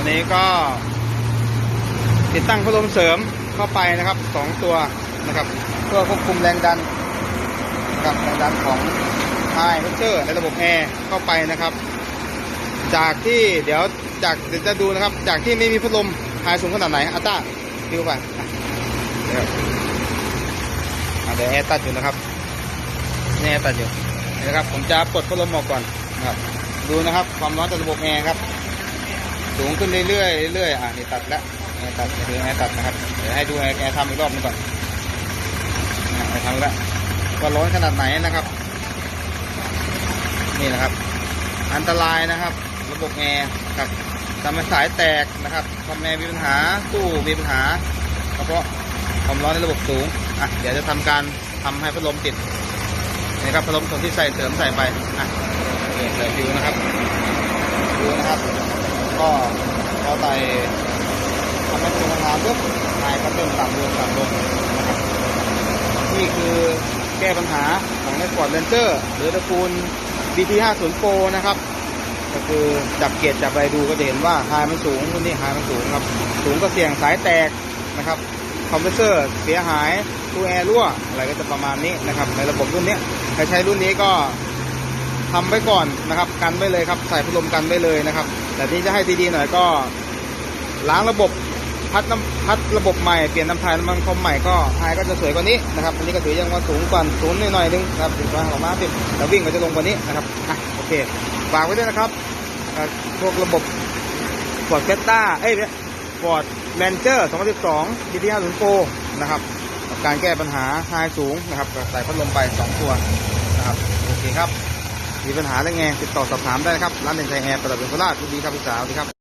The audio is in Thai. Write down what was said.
อันนี้ก็ ติดตั้งพัดลมเสริมเข้าไปนะครับสองตัวนะครับ เพื่อควบคุมแรงดันกับแรงดันของไฮเชอร์ในระบบแอร์เข้าไปนะครับ จากที่เดี๋ยวจากเดี๋ยวจะดูนะครับ จากที่ไม่มีพัดลมไฮสูงขนาดไหนอัลต้าดูไปเดี๋ยวเดี๋ยวแอร์ตัดอยู่นะครับนี่แอร์ตัดอยู่นี่นะครับ ผมจะปลดพัดลมออกก่อนนะครับ ดูนะครับ ความร้อนจากระบบแอร์ครับ สูงขึ้นเรื่อยๆเรื่อยๆอะนี่ตัดแล้วแอร์ตัดคือแอร์ตัดนะครับ เดี๋ยวให้ดูแอร์แอร์ทำอีกรอบหนึงก่อนแอร์ทำแล้วว่าร้อนขนาดไหนนะครับ นี่นะครับ อันตรายนะครับ ระบบแอร์ครับทำให้สายแตกนะครับคอมแอร์มีปัญหาตู้มีปัญหาเพราะความร้อนในระบบสูงอะเดี๋ยวจะทำการทำให้พัดลมติดนี่ครับพัดลมส่วที่ใส่เสริมใส่ไปอะเคเดี๋ยวดูนะครับดูนะครับ ก็พอใส่ทำให้พัดลมทำงานปุ๊บไอก็เริ่มต่ำลงต่ำลงนะครับนี่คือแก้ปัญหาของใน Ford Ranger หรือตระกูล BT50 Pro นะครับ ก็คือจับเกียรจับอะไรดูก็จะเห็นว่าไฮมันสูงรุ่นนี้ไฮมันสูงครับ สูงก็เสี่ยงสายแตกนะครับคอมเพรสเซอร์เสียหายตู้แอร์รั่วอะไรก็จะประมาณนี้นะครับ ในระบบรุ่นนี้ใครใช้รุ่นนี้ก็ทำไว้ก่อนนะครับ กันไว้เลยครับ ใส่พัดลมกันไว้เลยนะครับ แต่ที่จะให้ดีๆหน่อยก็ ล้างระบบพัดน้ำพัดระบบใหม่เปลี่ยนน้ำพายน้ำมันคอมใหม่ก็ไฮก็จะสวยกว่านี้นะครับอันนี้ก็ถือยังว่าสูงกว่าสูงหน่อยๆนึงนะครับถึงว่าออกมาสิแต่วิ่งก็จะลงกว่านี้นะครับอะโอเคฝากไว้ด้วยนะครับพวกระบบฟอร์ดเฟสต้าเอ้ยฟอร์ดแรนเจอร์2012 GT 50 Pro นะครับการแก้ปัญหาไฮสูงนะครับใส่พัดลมไป 2 ตัวนะครับ โอเคครับ มีปัญหาอะไรไงติดต่อสอบถามได้นะครับ ร้านเด่นชัยแอร์ประดับเป็นโคราชดีครับพี่สาวดีครับ